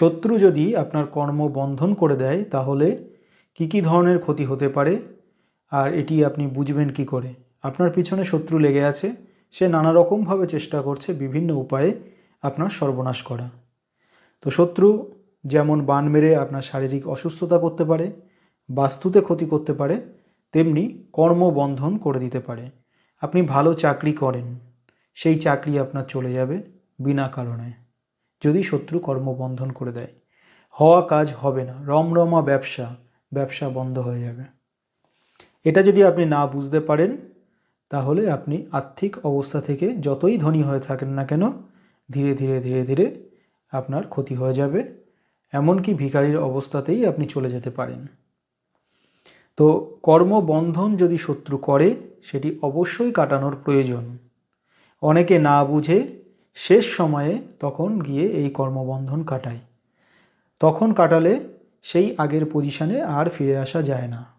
শত্রু যদি আপনার কর্ম বন্ধন করে দেয়, তাহলে কি কি ধরনের ক্ষতি হতে পারে? আর এটি আপনি বুঝবেন কি করে? আপনার পিছনে শত্রু লেগে আছে, সে নানা রকমভাবে চেষ্টা করছে বিভিন্ন উপায়ে আপনার সর্বনাশ করা। তো শত্রু যেমন বান মেরে আপনার শারীরিক অসুস্থতা করতে পারে, বাস্তুতে ক্ষতি করতে পারে, তেমনি কর্মবন্ধন করে দিতে পারে। আপনি ভালো চাকরি করেন, সেই চাকরি আপনার চলে যাবে বিনা কারণে। যদি শত্রু কর্মবন্ধন করে দেয়। হওয়া কাজ হবে না। রমরমা ব্যবসা ব্যবসা বন্ধ হয়ে যাবে। এটা যদি আপনি না বুঝতে পারেন, তাহলে আপনি আর্থিক অবস্থা থেকে যতই ধনী হয়ে থাকেন না কেন, ধীরে ধীরে ধীরে ধীরে আপনার ক্ষতি হয়ে যাবে। এমনকি ভিখারির অবস্থাতেই আপনি চলে যেতে পারেন। তো কর্মবন্ধন যদি শত্রু করে, সেটি অবশ্যই কাটানোর প্রয়োজন। অনেকে না বুঝে শেষ সময়ে তখন গিয়ে এই কর্মবন্ধন কাটায় তখন কাটালে সেই আগের পজিশনে আর ফিরে আসা যায় না।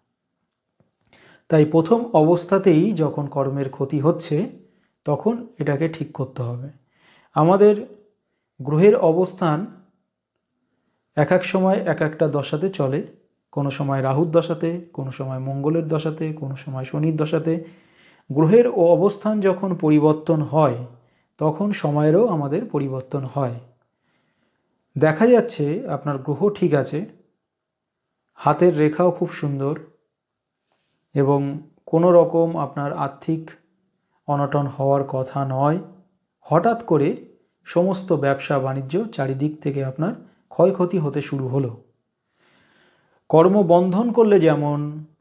তাই প্রথম অবস্থাতেই যখন কর্মের ক্ষতি হচ্ছে, তখন এটাকে ঠিক করতে হবে। আমাদের গ্রহের অবস্থান এক এক সময় এক একটা দশাতে চলে। কোনো সময় রাহুর দশাতে, কোনো সময় মঙ্গলের দশাতে, কোনো সময় শনির দশাতে। গ্রহের ও অবস্থান যখন পরিবর্তন হয় তখন সময়েরও আমাদের পরিবর্তন হয়। দেখা যাচ্ছে আপনার গ্রহ ঠিক আছে, হাতের রেখাও খুব সুন্দর এবং কোনো রকম আপনার আর্থিক অনটন হওয়ার কথা নয়। হঠাৎ করে সমস্ত ব্যবসা বাণিজ্য চারিদিক থেকে আপনার ক্ষয়ক্ষতি হতে শুরু হলো। কর্মবন্ধন করলে যেমন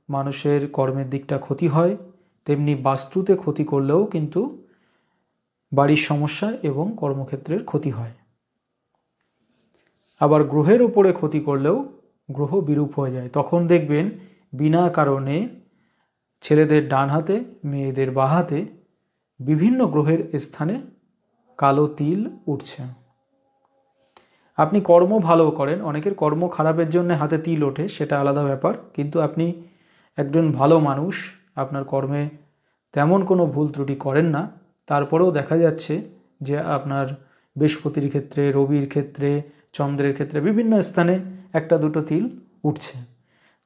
মানুষের কর্মের দিকটা ক্ষতি হয়, তেমনি বাস্তুতে ক্ষতি করলেও কিন্তু বাড়ির সমস্যা এবং কর্মক্ষেত্রের ক্ষতি হয়। আবার গ্রহের উপরে ক্ষতি করলেও গ্রহ বিরূপ হয়ে যায়। তখন দেখবেন বিনা কারণে ছেলেদের ডান হাতে, মেয়েদের বাঁ হাতে বিভিন্ন গ্রহের স্থানে কালো তিল উঠছে। আপনি কর্ম ভালো করেন, অনেকের কর্ম খারাপের জন্য হাতে তিল ওঠে, সেটা আলাদা ব্যাপার। কিন্তু আপনি একজন ভালো মানুষ, আপনার কর্মে তেমন কোনো ভুল ত্রুটি করেন না। তারপরেও দেখা যাচ্ছে যে আপনার বৃহস্পতির ক্ষেত্রে, রবির ক্ষেত্রে, চন্দ্রের ক্ষেত্রে বিভিন্ন স্থানে একটা দুটো তিল উঠছে।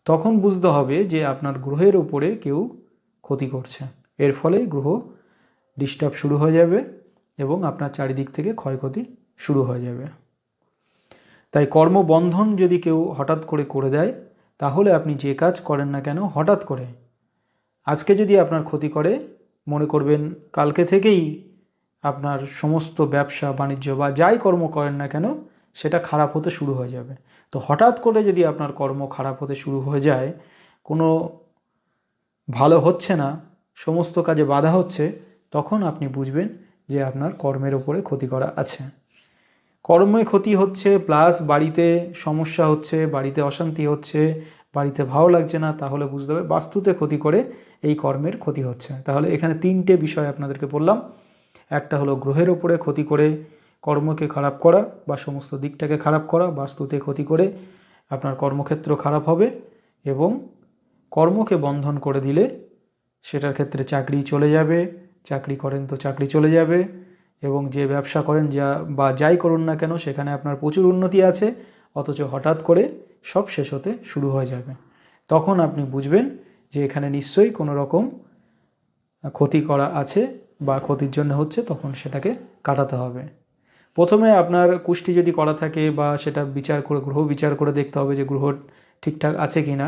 তখন বুঝতে হবে যে আপনার গ্রহের উপরে কেউ ক্ষতি করছে। এর ফলে গ্রহ ডিস্টার্ব শুরু হয়ে যাবে এবং আপনার চারিদিক থেকে ক্ষয়ক্ষতি শুরু হয়ে যাবে। তাই কর্মবন্ধন যদি কেউ হঠাৎ করে করে দেয়, তাহলে আপনি যে কাজ করেন না কেন, হঠাৎ করে। আজকে যদি আপনার ক্ষতি করে মনে করবেন কালকে থেকেই আপনার সমস্ত ব্যবসা, বাণিজ্য বা যাই কর্ম করেন না কেন, সেটা খারাপ হতে শুরু হয়ে যাবে। তো হঠাৎ করে যদি আপনার কর্ম খারাপ হতে শুরু হয়ে যায়, কোনো ভালো হচ্ছে না, সমস্ত কাজে বাধা হচ্ছে, তখন আপনি বুঝবেন যে আপনার কর্মের ওপরে ক্ষতি করা আছে। কর্মে ক্ষতি হচ্ছে, প্লাস বাড়িতে সমস্যা হচ্ছে, বাড়িতে অশান্তি হচ্ছে বাড়িতে ভালো লাগছে না, তাহলে বুঝতে হবে বাস্তুতে ক্ষতি করে এই কর্মের ক্ষতি হচ্ছে। তাহলে এখানে তিনটে বিষয় আপনাদেরকে বললাম। একটা হলো গ্রহের ওপরে ক্ষতি করে কর্মকে খারাপ করা বা সমস্ত দিকটাকে খারাপ করা, বাস্তুতে ক্ষতি করে আপনার কর্মক্ষেত্র খারাপ হবে এবং কর্মকে বন্ধন করে দিলে সেটার ক্ষেত্রে চাকরি চলে যাবে, চাকরি করেন তো চাকরি চলে যাবে এবং যে ব্যবসা করেন যা বা যাই করুন না কেন, সেখানে আপনার প্রচুর উন্নতি আছে, অথচ হঠাৎ করে সব শেষ হতে শুরু হয়ে যাবে। তখন আপনি বুঝবেন যে এখানে নিশ্চয়ই কোনো রকম ক্ষতি করা আছে বা ক্ষতির জন্য হচ্ছে, তখন সেটাকে কাটাতে হবে। প্রথমে আপনার কুষ্টি যদি করা থাকে বা সেটা বিচার করে, গ্রহ বিচার করে দেখতে হবে যে গ্রহ ঠিকঠাক আছে কি না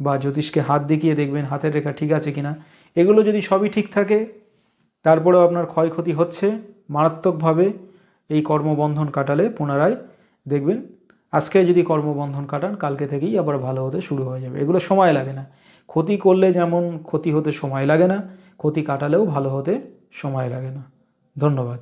বা জ্যোতিষকে হাত দেখিয়ে দেখবেন, হাতের রেখা ঠিক আছে কি না এগুলো যদি সবই ঠিক থাকে, তারপরেও আপনার ক্ষয়ক্ষতি হচ্ছে, মারাত্মকভাবে এই কর্মবন্ধন কাটালে পুনরায় দেখবেন আজকে যদি কর্মবন্ধন কাটান, কালকে থেকেই আবার ভালো হতে শুরু হয়ে যাবে। এগুলো সময় লাগে না। ক্ষতি করলে যেমন ক্ষতি হতে সময় লাগে না, ক্ষতি কাটালেও ভালো হতে সময় লাগে না। ধন্যবাদ।